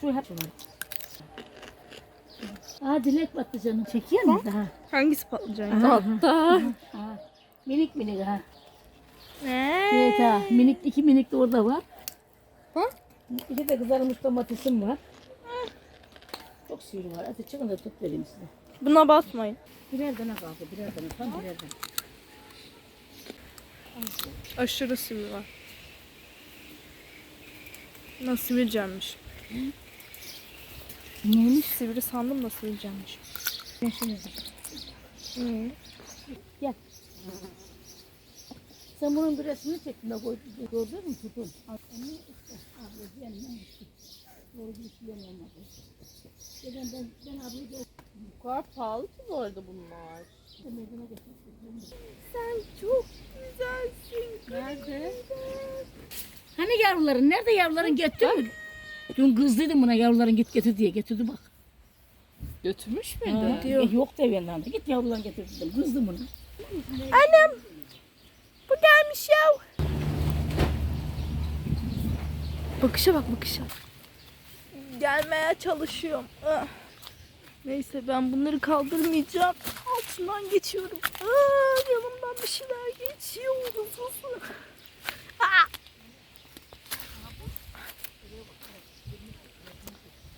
Şu hep var. Aa dilek battı canım. Çekiyor mu daha? Hangisi patlıcan? Aha, Hatta. Minik minik ha. Ne? Evet ha. Minik iki minik de orada var. Ha? İki de kızarmış domatesim var. Çok sivri var. Hadi çıkın da tut vereyim size. Buna basmayın. Birer tane kaldı. Birer tane. Tam birer tane. Aşırı sivri var. Nasıl sivilcenmiş? Neymiş? Sivri sandım da sivilcenmiş. Yaşınızı. Hı. Gel. Sen bunun bir resmini çektin de koy, gördün mü tutun? Onu işte, abla gitti. Doğru bir şey olmadı. Dedim ben, ben ablayı da Bu kadar pahalı ki bu arada bunlar. meydana getirdim. Sen çok güzelsin. Nerede? Hani yavruların? Nerede yavruların getir mi? Dün kızdıydım buna yavruların git getir diye getirdi bak. Götürmüş Ha, müydü? e, yok da evden de git yavruların getir dedim. Kızdım buna. Annem. Bu gelmiş ya. Bakışa bak bakışa. Gelmeye çalışıyorum. Ah. Neyse ben bunları kaldırmayacağım. Altından geçiyorum. Aa, yanımdan bir şeyler geçiyor. Hızlı. Aa!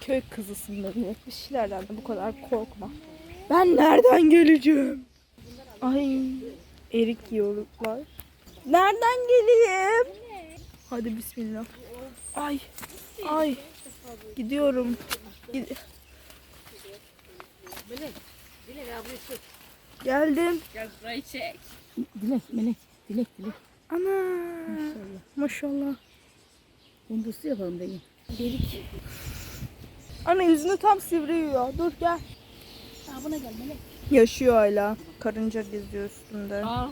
Köy kızısın dedi. Bir şeylerden de bu kadar korkma. Ben nereden geleceğim? Ay erik yiyorlar. Nereden geleyim? Hadi bismillah. Ay ay gidiyorum. Gid- Geldim. Gel burayı çek. Dilek, melek, dilek, dilek. Ana. Maşallah. Kundusu yapalım deyin. Delik. Ana yüzünü tam sivri yiyor. Dur gel. Ha buna gel melek. Yaşıyor hala. Karınca geziyor üstünde. Aa,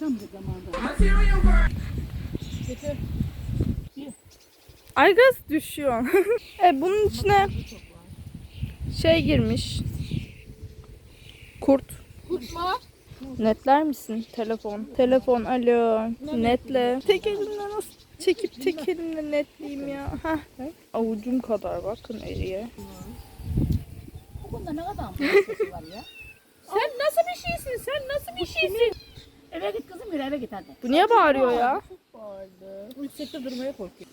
Tam bu zamanda. Ay kız düşüyor. e bunun içine şey girmiş. Kurt. Kutma. Netler misin telefon? Telefon alo. Netle. Tek elimle nasıl çekip tek elimle netleyeyim ya. Heh. Avucum kadar bakın eriye. Bunda ne kadar sesi var ya? Sen nasıl bir şeysin? Sen nasıl bir şeysin? Eve git kızım yürü eve git hadi. Bu niye bağırıyor ya? Yüksekte durmaya korkuyor.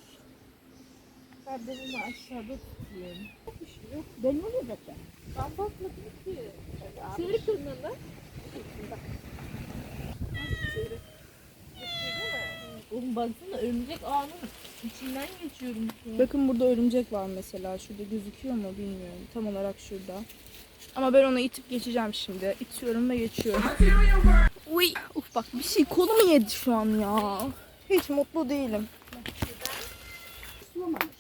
Kardeşimi aşağıda tutayım. Ben ne oluyor zaten? Ben bakmadım ki. Sivri kırmızı. Oğlum baksana örümcek ağının içinden geçiyorum şu an. Bakın burada örümcek var mesela. Şurada gözüküyor mu bilmiyorum. Tam olarak şurada. Ama ben onu itip geçeceğim şimdi. İtiyorum ve geçiyorum. Uy. Uf bak bir şey kolumu yedi şu an ya. Hiç mutlu değilim.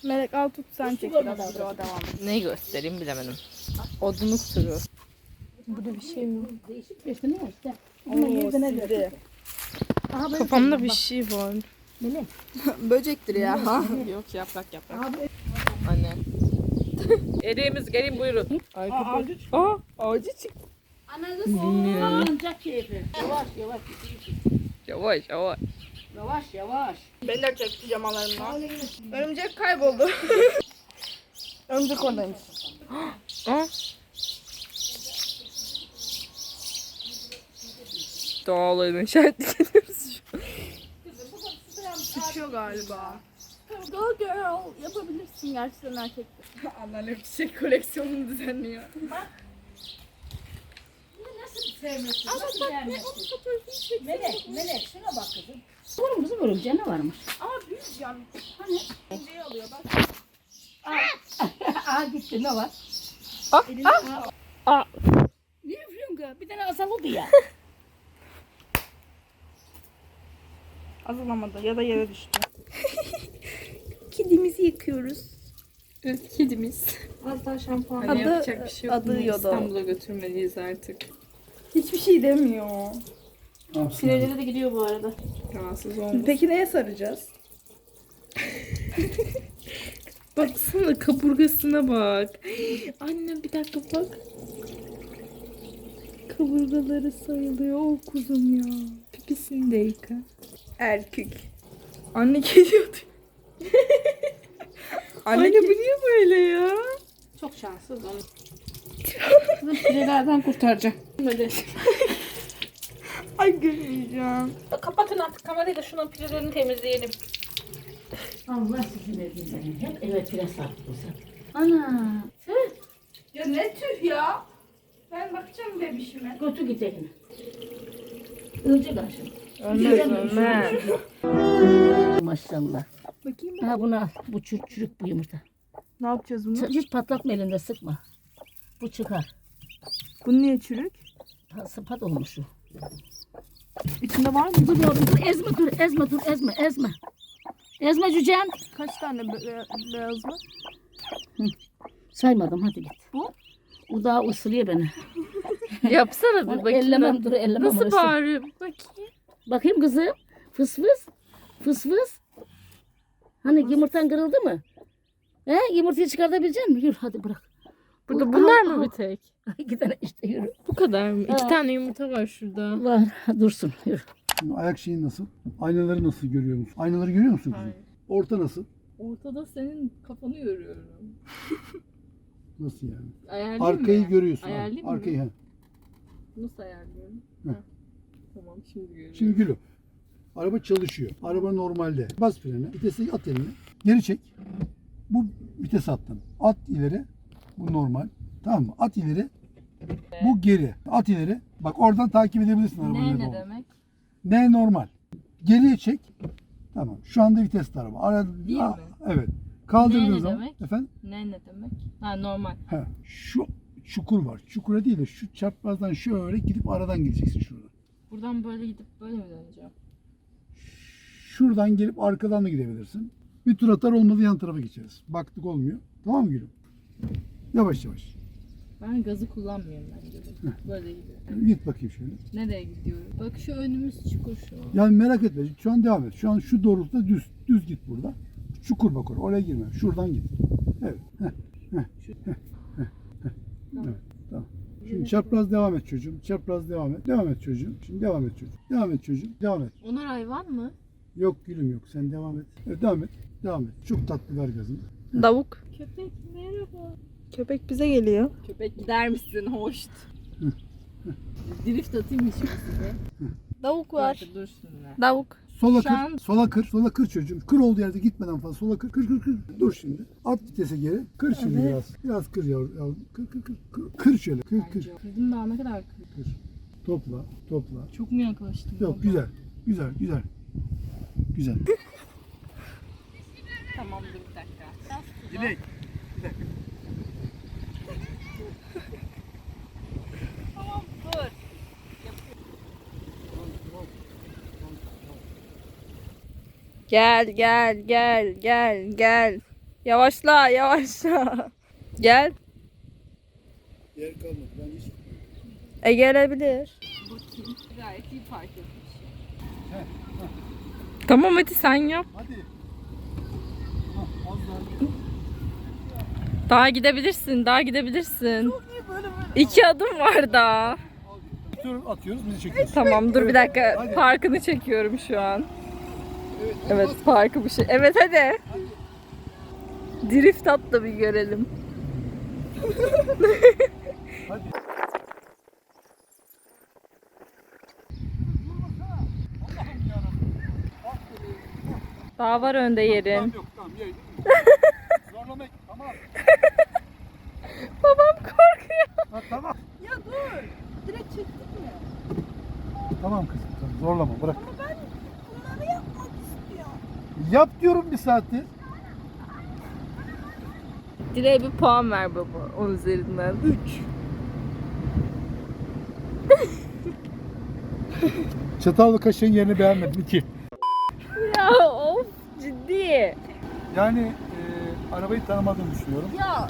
Melek al tut sen çek biraz video devam et. Ne göstereyim bilemedim. Odunluk turu. Burada bir şey mi? Değişik bir şey ne işte. Ama sivri. göre. Aha böyle Kafamda bak, bir şey var. Melek. Böcektir ya. Ha? Yok yaprak yaprak. Abi Anne. Eriğimiz gelin buyurun. Ay Aa, köpek. Aa ağacı çık. ananı sallanacak keyfi. Yavaş yavaş. Yavaş yavaş. Yavaş yavaş. Ben de çek pijamalarımla. Örümcek kayboldu. Örümcek oradaymış. Aa. Dağların işaretleniyoruz şu Sıçıyor galiba. Go girl. Yapabilirsin gerçekten erkektir. Anneannem çiçek koleksiyonunu düzenliyor. Nasıl sevmesin? Nasıl beğenmesin? Melek, Melek şuna bak kızım. Oğlum kızım örümceğe ne varmış? Ama büyük yani. Hani? Ne alıyor bak. Aa gitti ne var? Elini al. Aa. Niye üflüyorsun kız? Bir tane azaldı ya. Azalamadı ya da yere düştü. Kedimizi yıkıyoruz. Evet kedimiz. Az daha şampuan. Hani Adı, yapacak bir şey yok. adı Bunu Yoda. İstanbul'a götürmeliyiz artık. Hiçbir şey demiyor. Sinirleri de gidiyor bu arada. Rahatsız olmasın. Peki neye saracağız? Baksana kaburgasına bak. Anne bir dakika bak. Kaburgaları sayılıyor o kuzum ya. Pipisini de yıka. Erkek. Anne geliyordu. Anne, bu niye böyle ya? Çok şanssız onu. Bu pirelerden kurtaracağım. Hadi. Ay gülmeyeceğim. Kapatın artık kamerayı da şunun pirelerini temizleyelim. Allah sizin elinizden. Hep eve pire sattı. Ana. Tüh. Ya ne tüh ya. Ben bakacağım bebişime. Götü gidelim. Önce karşı. Ölmez ölmez. Maşallah. Bakayım Ha bunu al. Bu çürük çürük bu yumurta. Ne yapacağız bunu? Sen Hiç patlatma elinde sıkma. Bu çıkar. Bu niye çürük? Ha, Sıpat olmuş şu. İçinde var mı? Dur yavrum dur ezme dur ezme dur ezme ezme. Ezme cücem. Kaç tane be- be- beyaz var? Saymadım hadi git. Bu? Bu daha ısırıyor beni. Yapsana bir Onu bakayım. ellemem dur ellemem. Nasıl orası. bağırıyor? Bakayım. Bakayım kızım. Fıs fıs. Fıs fıs. Hani yumurtan kırıldı mı? He yumurtayı çıkartabilecek misin? Yürü hadi bırak. Burada bunlar al. mı bir tek? İki tane işte yürü. Bu kadar mı? İki Ha. tane yumurta var şurada. Var dursun yürü. Şimdi ayak şeyin nasıl? Aynaları nasıl görüyor musun? Aynaları görüyor musun kızım? Hayır. Orta nasıl? Ortada senin kafanı görüyorum. Nasıl yani? Ayarlayayım Arkayı mı? görüyorsun. ha. Ayarlayayım mı? Arkayı ha. Nasıl ayarlıyorum? Tamam şimdi görüyorum. Şimdi gülüm. Araba çalışıyor. Araba normalde. Bas frene. Vitesi at elini. Geri çek. Bu vites attın. At ileri. Bu normal. Tamam mı? At ileri. Bu geri. At ileri. Bak oradan takip edebilirsin arabanın ne ne olduğunu. demek? Ne normal. Geriye çek. Tamam. Şu anda vitesli araba. Ara, Bir Aa, mi? Evet. Kaldırdığın Ne ne zaman. demek? Efendim? Ne ne demek? Ha normal. Ha, şu çukur var. Çukura değil de şu çaprazdan şöyle gidip aradan gideceksin şuradan. Buradan böyle gidip böyle mi döneceğim? Şuradan gelip arkadan da gidebilirsin. Bir tur atar olmadı yan tarafa geçeriz. Baktık olmuyor. Tamam mı gülüm? Yavaş yavaş. Ben gazı kullanmıyorum bence de. Böyle gidiyorum. Git bakayım şöyle. Nereye gidiyorum? Bak şu önümüz çukur şu an. Yani merak etme. Şu an devam et. Şu an şu doğrultuda düz. Düz git burada. Çukur bak oraya. Oraya girme. Şuradan git. Evet. Heh, heh, heh, heh, heh. Evet. Tamam. Şimdi çapraz devam et çocuğum. Çapraz devam et. Devam et çocuğum. Şimdi devam et çocuğum. Devam et çocuğum. Devam et. Onlar hayvan mı? Yok gülüm yok. Sen devam et. Evet, devam et. Devam et. Çok tatlı ver gazını. Davuk. Köpek merhaba. Köpek bize geliyor. Köpek gider misin? Hoş. Drift atayım mı şimdi size? Davuk var. Dur şimdi. Davuk. Sola kır. an- Sola kır. Sola kır çocuğum. Kır olduğu yerde gitmeden fazla. Sola kır. Kır kır kır. Dur şimdi. At vitese geri. Kır şimdi biraz. Biraz kır yavrum. yavrum. Kır kır kır. Kır, kır şöyle. Kır kır. Kırdım daha ne kadar kırdım? Kır. Topla. Topla. Çok mu yaklaştım? Yok baba? güzel. Güzel. Güzel. Güzel. Tamam dur bir dakika. Dilek. Gel gel gel gel gel. Yavaşla yavaşla. Gel. Yer kalmadı. Ben hiç E gelebilir. Bakayım. Gayet iyi park etmiş. Tamam hadi sen yap. Hadi. Hah, daha. Daha gidebilirsin. Daha gidebilirsin. İki adım var daha. Tur atıyoruz. Bizi çekiyoruz. Tamam dur bir dakika. Hadi. Parkını çekiyorum şu an. Evet. Evet parkı bir şey. Evet hadi. Drift at da bir görelim. Hadi. Daha var önde yerin. Tamam yok. Tamam. Zorlamak. Tamam. Babam korkuyor. Ha, tamam. Ya dur. Direkt çektik mi? Tamam kızım. Tamam. Zorlama. Bırak. Ama ben bunları yapmak istiyorum. Yap diyorum bir saattir. Dileğe bir puan ver baba. 10 üzerinden. 3. Çatal ve kaşığın yerini beğenmedim. 2. Ya of ciddi. Yani e, arabayı tanımadığını düşünüyorum. Ya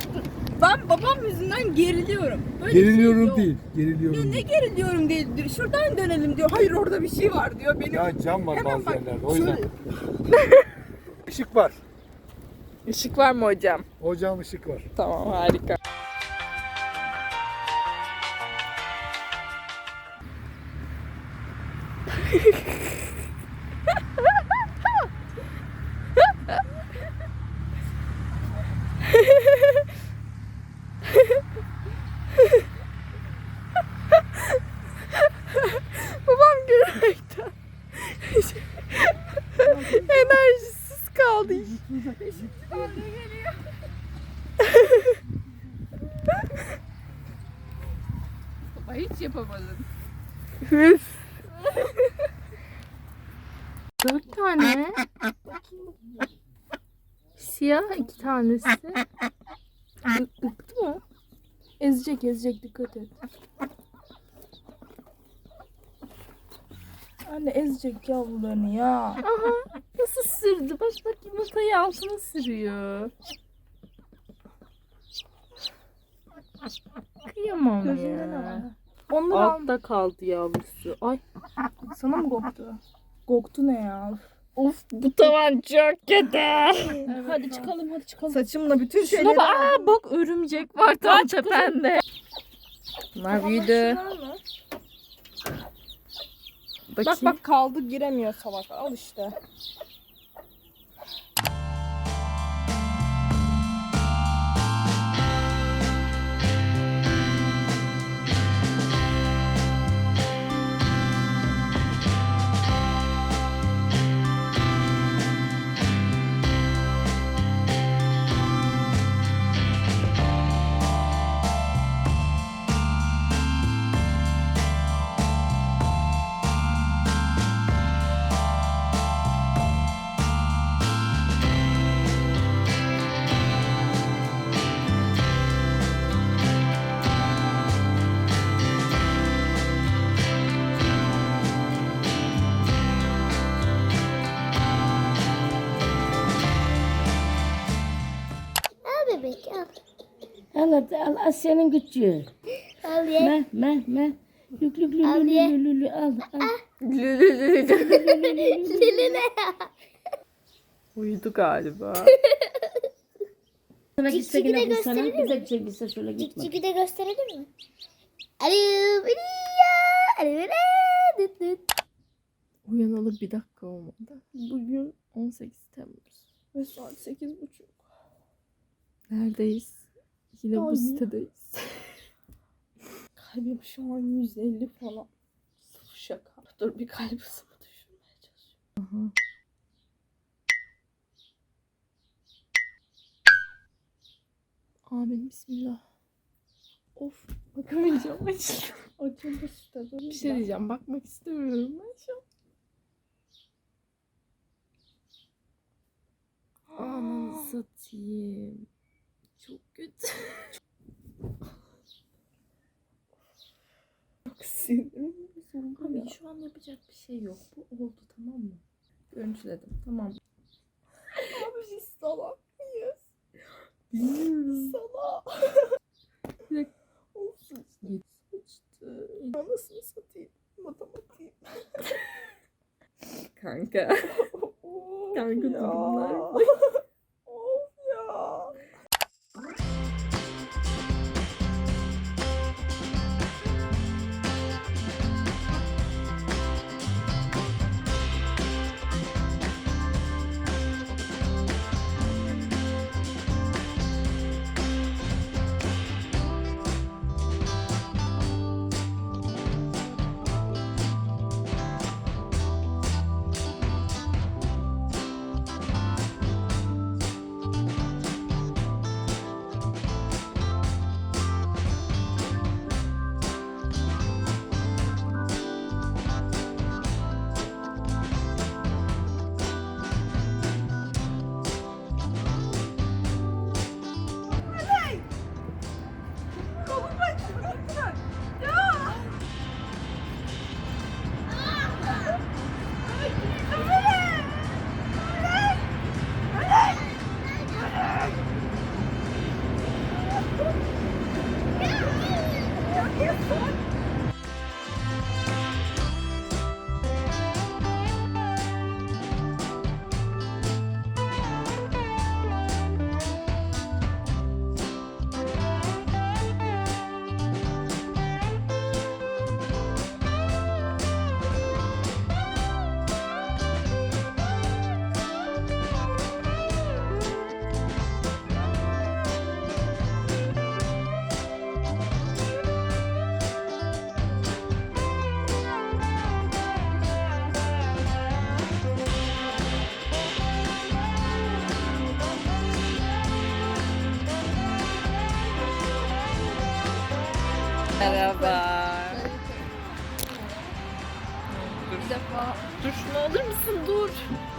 ben babam yüzünden geriliyorum. Böyle bir şey Geriliyorum yok. değil. Geriliyorum Ne değil. geriliyorum değil diyor. Şuradan dönelim diyor. Hayır orada bir şey var diyor. Benim Ya cam var Hemen bazı bak, yerlerde. O yüzden. şöyle- Işık var. Işık var mı hocam? Hocam ışık var. Tamam harika. Hiç yapamadın. Üf. Dört tane. Siyah iki tanesi. Bı- Bıktı mı? Ezecek ezecek dikkat et. Anne ezecek yavrularını ya. Aha nasıl sürdü? Bak bak yumurtayı altına sürüyor. Kıyamam Gözünden ya. ama. Onları al. Altta kaldı yavrusu. Ay Sana mı koktu? Koktu ne ya? of bu tavan çok kötü. hadi çıkalım hadi çıkalım. Saçımla bütün Şuna şeyleri bak aa, bak örümcek var tam tepende. Bunlar büyüdü. Bak Bakayım. bak kaldı giremiyor salak. Al işte. Al hadi al Asya'nın küçüğü. Al ye. Meh meh meh. Lük lük lük Al lük ye. lük lük lük al al. Diline ya. Uyudu galiba. Sana Cik gitse ciki de yine bu sana gösterebilir bize gitse gitse şöyle Cik gitme. ciki de gösterelim mi? Alo, biliya, alo, alo, düt düt. Uyanalı bir dakika olmadı. Bugün 18 Temmuz. Ve saat sekiz buçuk. Neredeyiz? Yine Ay. bu sitedeyiz. Kalbim şu an 150 falan. Sırf şaka. Dur bir kalp ısımı düşürmeye çalışıyorum. Amin bismillah. Of bakamayacağım aç. Açıldı işte. Dur Bir şey diyeceğim bakmak istemiyorum ben şu an. Ananı satayım. Çok kötü. Çok sinirim bozuldu Abi ya. şu an yapacak bir şey yok. Bu oldu tamam mı? Görüntüledim. Tamam. Abi biz salak mıyız? Bilmiyorum. Salak. Bir dakika. Of sıçtı. Sıçtı. Anasını satayım. Matematiğim. Kanka. Kanka ya. durumlar. of ya. Merhaba. Bir defa. Dur şunu alır mısın? Dur.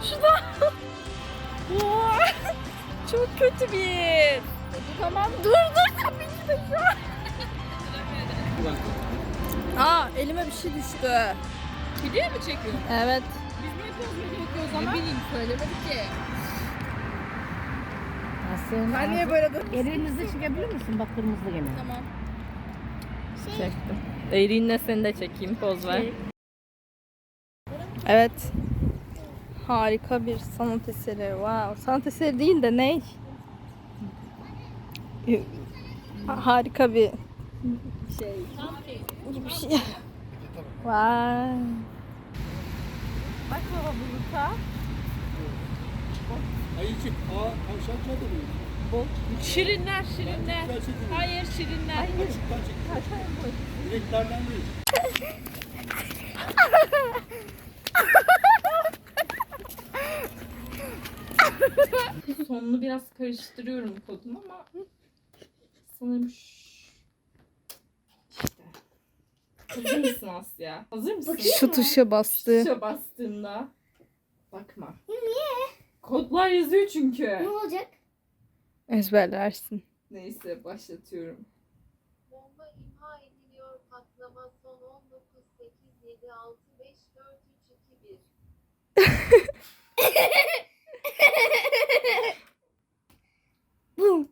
Şurada. Oo, Çok kötü bir. Tamam dur dur tabii ki de şu an. Aa elime bir şey düştü. Video mu çekiyorsun? Evet. Biz niye poz video o zaman? Ne bileyim söylemedi ki. Nasıl? Ben niye böyle dur? Elinizi çekebilir misin? Bak kırmızı gene. Tamam. Çektim. Eğriğinle seni de çekeyim poz ver. Evet. Harika bir sanat eseri. Wow. Sanat eseri değil de ne? Harika bir şey. Gibi bir şey. Wow. Bak baba buluta. Ayıcık, aa, tavşan çadır mı? Şirinler şirinler. Hayır şirinler. Çek. Direklerden değil. Sonunu biraz karıştırıyorum kodun ama sanırım işte. Hazır mısın Asya? Hazır mısın? Şu tuşa bastı. Tuşa bastığında bakma. Niye? Kodlar yazıyor çünkü. Ne olacak? Ezberlersin. Neyse başlatıyorum. Bomba imha ediliyor. Patlama son 19 8 7 6 5 4 3 2 1. Bum.